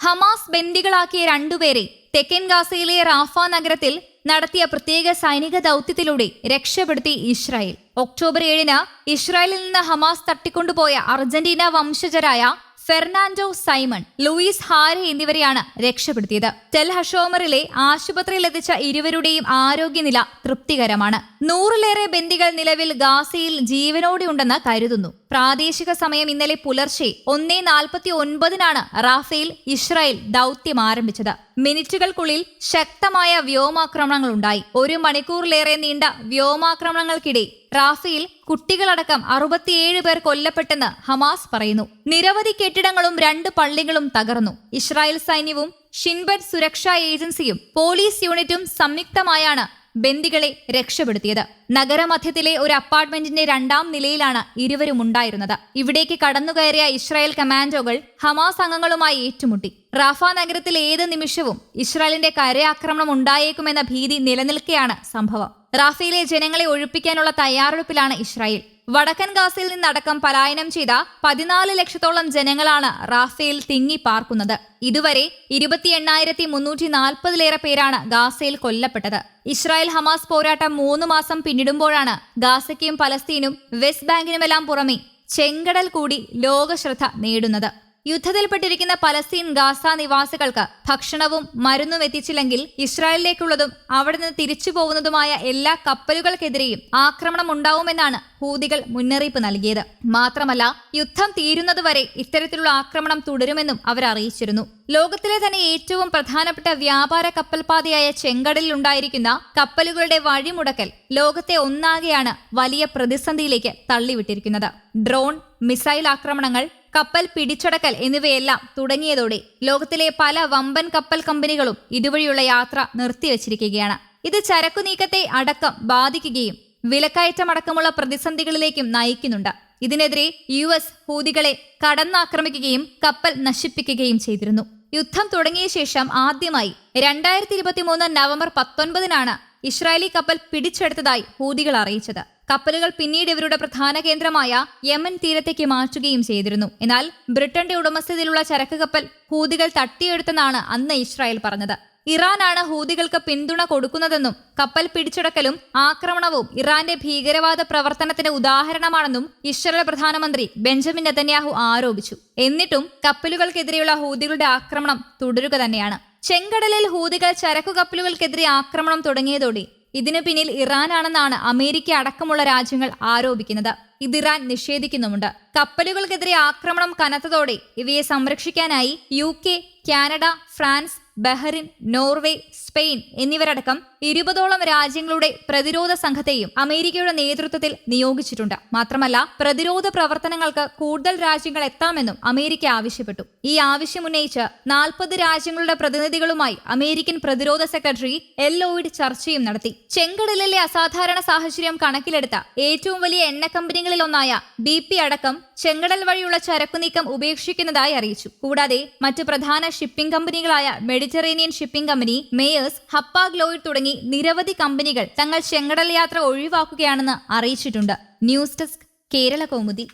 Hamas ബന്ദികളാക്കിയ രണ്ടുപേരെ തെക്കൻ ഗാസയിലെ റാഫ നഗരത്തിൽ നടത്തിയ പ്രത്യേക സൈനിക ദൗത്യത്തിലൂടെ രക്ഷപ്പെടുത്തി ഇസ്രായേൽ. ഒക്ടോബർ ഏഴിന് ഇസ്രായേലിൽ നിന്ന് ഹമാസ് തട്ടിക്കൊണ്ടുപോയ അർജന്റീന വംശജരായ ഫെർണാൻഡോ സൈമൺ ലൂയിസ് ഹാരെ എന്നിവരെയാണ് രക്ഷപ്പെടുത്തിയത്. ടെൽഹഷോമറിലെ ആശുപത്രിയിലെത്തിച്ച ഇരുവരുടെയും ആരോഗ്യനില തൃപ്തികരമാണ്. നൂറിലേറെ ബന്ദികൾ നിലവിൽ ഗാസയിൽ ജീവനോടെയുണ്ടെന്ന് കരുതുന്നു. പ്രാദേശിക സമയം ഇന്നലെ പുലർച്ചെ ഒന്നേ നാൽപ്പത്തി ഒൻപതിനാണ് റാഫേൽ ഇസ്രായേൽ ദൗത്യം ആരംഭിച്ചത്. മിനിറ്റുകൾക്കുള്ളിൽ ശക്തമായ വ്യോമാക്രമണങ്ങൾ ഉണ്ടായി. ഒരു മണിക്കൂറിലേറെ നീണ്ട വ്യോമാക്രമണങ്ങൾക്കിടെ റാഫേൽ കുട്ടികളടക്കം അറുപത്തിയേഴ് പേർ കൊല്ലപ്പെട്ടെന്ന് ഹമാസ് പറയുന്നു. നിരവധി കെട്ടിടങ്ങളും രണ്ട് പള്ളികളും തകർന്നു. ഇസ്രായേൽ സൈന്യവും ഷിൻബൻ സുരക്ഷാ ഏജൻസിയും പോലീസ് യൂണിറ്റും സംയുക്തമായാണ് ബന്ദികളെ രക്ഷപ്പെടുത്തിയത്. നഗരമധ്യത്തിലെ ഒരു അപ്പാർട്ട്മെന്റിന്റെ രണ്ടാം നിലയിലാണ് ഇരുവരും ഉണ്ടായിരുന്നത് ഇവിടേക്ക് കടന്നുകയറിയ ഇസ്രായേൽ കമാൻഡോകൾ ഹമാസ് അംഗങ്ങളുമായി ഏറ്റുമുട്ടി. റാഫ നഗരത്തിൽ ഏത് നിമിഷവും ഇസ്രായേലിന്റെ കരയാക്രമണം ഉണ്ടായേക്കുമെന്ന ഭീതി നിലനിൽക്കെയാണ് സംഭവം. റാഫയിലെ ജനങ്ങളെ ഒഴിപ്പിക്കാനുള്ള തയ്യാറെടുപ്പിലാണ് ഇസ്രായേൽ. വടക്കൻ ഗാസയിൽ നിന്നടക്കം പലായനം ചെയ്ത പതിനാല് ലക്ഷത്തോളം ജനങ്ങളാണ് റാഫയിൽ തിങ്ങി പാർക്കുന്നത്. ഇതുവരെ ഇരുപത്തി എണ്ണായിരത്തി മുന്നൂറ്റി നാൽപ്പതിലേറെ പേരാണ് ഗാസയിൽ കൊല്ലപ്പെട്ടത്. ഇസ്രായേൽ ഹമാസ് പോരാട്ടം മൂന്ന് മാസം പിന്നിടുമ്പോഴാണ് ഗാസയ്ക്കും പലസ്തീനും വെസ്റ്റ് ബാങ്കിനുമെല്ലാം പുറമെ ചെങ്കടൽ കൂടി ലോകശ്രദ്ധ നേടുന്നത്. യുദ്ധത്തിൽപ്പെട്ടിരിക്കുന്ന പലസ്തീൻ ഗാസ നിവാസികൾക്ക് ഭക്ഷണവും മരുന്നും എത്തിച്ചില്ലെങ്കിൽ ഇസ്രായേലിലേക്കുള്ളതും അവിടെ നിന്ന് തിരിച്ചു പോകുന്നതുമായ എല്ലാ കപ്പലുകൾക്കെതിരെയും ആക്രമണം ഉണ്ടാവുമെന്നാണ് ഹൂതികൾ മുന്നറിയിപ്പ് നൽകിയത്. മാത്രമല്ല യുദ്ധം തീരുന്നതുവരെ ഇത്തരത്തിലുള്ള ആക്രമണം തുടരുമെന്നും അവർ അറിയിച്ചിരുന്നു. ലോകത്തിലെ തന്നെ ഏറ്റവും പ്രധാനപ്പെട്ട വ്യാപാര കപ്പൽപാതയായ ചെങ്കടലിൽ ഉണ്ടായിരിക്കുന്ന കപ്പലുകളുടെ വഴിമുടക്കൽ ലോകത്തെ ഒന്നാകെയാണ് വലിയ പ്രതിസന്ധിയിലേക്ക് തള്ളിവിട്ടിരിക്കുന്നത്. ഡ്രോൺ മിസൈൽ ആക്രമണങ്ങൾ കപ്പൽ പിടിച്ചടക്കൽ എന്നിവയെല്ലാം തുടങ്ങിയതോടെ ലോകത്തിലെ പല വമ്പൻ കപ്പൽ കമ്പനികളും ഇതുവഴിയുള്ള യാത്ര നിർത്തിവച്ചിരിക്കുകയാണ്. ഇത് ചരക്കു നീക്കത്തെ അടക്കം ബാധിക്കുകയും വിലക്കയറ്റമടക്കമുള്ള പ്രതിസന്ധികളിലേക്കും നയിക്കുന്നുണ്ട്. ഇതിനെതിരെ യു എസ് ഹൂതികളെ കടന്നാക്രമിക്കുകയും കപ്പൽ നശിപ്പിക്കുകയും ചെയ്തിരുന്നു. യുദ്ധം തുടങ്ങിയ ശേഷം ആദ്യമായി രണ്ടായിരത്തി ഇരുപത്തിമൂന്ന് നവംബർ പത്തൊൻപതിനാണ് ഇസ്രായേലി കപ്പൽ പിടിച്ചെടുത്തതായി ഹൂതികൾ അറിയിച്ചത്. കപ്പലുകൾ പിന്നീട് ഇവരുടെ പ്രധാന കേന്ദ്രമായ യമൻ തീരത്തേക്ക് മാറ്റുകയും ചെയ്തിരുന്നു. എന്നാൽ ബ്രിട്ടന്റെ ഉടമസ്ഥതയിലുള്ള ചരക്ക് കപ്പൽ ഹൂതികൾ തട്ടിയെടുത്തെന്നാണ് അന്ന് ഇസ്രായേൽ പറഞ്ഞത്. ഇറാനാണ് ഹൂതികൾക്ക് പിന്തുണ കൊടുക്കുന്നതെന്നും കപ്പൽ പിടിച്ചടക്കലും ആക്രമണവും ഇറാന്റെ ഭീകരവാദ പ്രവർത്തനത്തിന്റെ ഉദാഹരണമാണെന്നും ഇസ്രായേൽ പ്രധാനമന്ത്രി ബെഞ്ചമിൻ നെതന്യാഹു ആരോപിച്ചു. എന്നിട്ടും കപ്പലുകൾക്കെതിരെയുള്ള ഹൂതികളുടെ ആക്രമണം തുടരുക തന്നെയാണ്. ചെങ്കടലിൽ ഹൂതികൾ ചരക്കു കപ്പലുകൾക്കെതിരെ ആക്രമണം തുടങ്ങിയതോടെ ഇതിനു പിന്നിൽ ഇറാനാണെന്നാണ് അമേരിക്ക അടക്കമുള്ള രാജ്യങ്ങൾ ആരോപിക്കുന്നത്. ഇത് ഇറാൻ നിഷേധിക്കുന്നുമുണ്ട്. കപ്പലുകൾക്കെതിരെ ആക്രമണം കനത്തതോടെ ഇവയെ സംരക്ഷിക്കാനായി U Canada France Bahrain Norway Spain എന്നിവരടക്കം ഇരുപതോളം രാജ്യങ്ങളുടെ പ്രതിരോധ സംഘത്തെയും അമേരിക്കയുടെ നേതൃത്വത്തിൽ നിയോഗിച്ചിട്ടുണ്ട്. മാത്രമല്ല പ്രതിരോധ പ്രവർത്തനങ്ങൾക്ക് കൂടുതൽ രാജ്യങ്ങൾ എത്താമെന്നും അമേരിക്ക ആവശ്യപ്പെട്ടു. ഈ ആവശ്യം ഉന്നയിച്ച് നാൽപ്പത് രാജ്യങ്ങളുടെ പ്രതിനിധികളുമായി അമേരിക്കൻ പ്രതിരോധ സെക്രട്ടറി എൽ ലോയിഡ് ചർച്ചയും നടത്തി. ചെങ്കടലിലെ അസാധാരണ സാഹചര്യം കണക്കിലെടുത്ത ഏറ്റവും വലിയ എണ്ണ കമ്പനികളിൽ ഒന്നായ ബി പി അടക്കം ചെങ്കടൽ വഴിയുള്ള ചരക്കു നീക്കം ഉപേക്ഷിക്കുന്നതായി അറിയിച്ചു. കൂടാതെ മറ്റ് പ്രധാന shipping കമ്പനികളായ Mediterranean shipping company Maersk Hapag Lloyd തുടങ്ങി നിരവധി കമ്പനികൾ തങ്ങൾ ചെങ്കടൽ യാത്ര ഒഴിവാക്കുകയാണെന്ന് അറിയിച്ചിട്ടുണ്ട്. News desk Kerala Kaumudi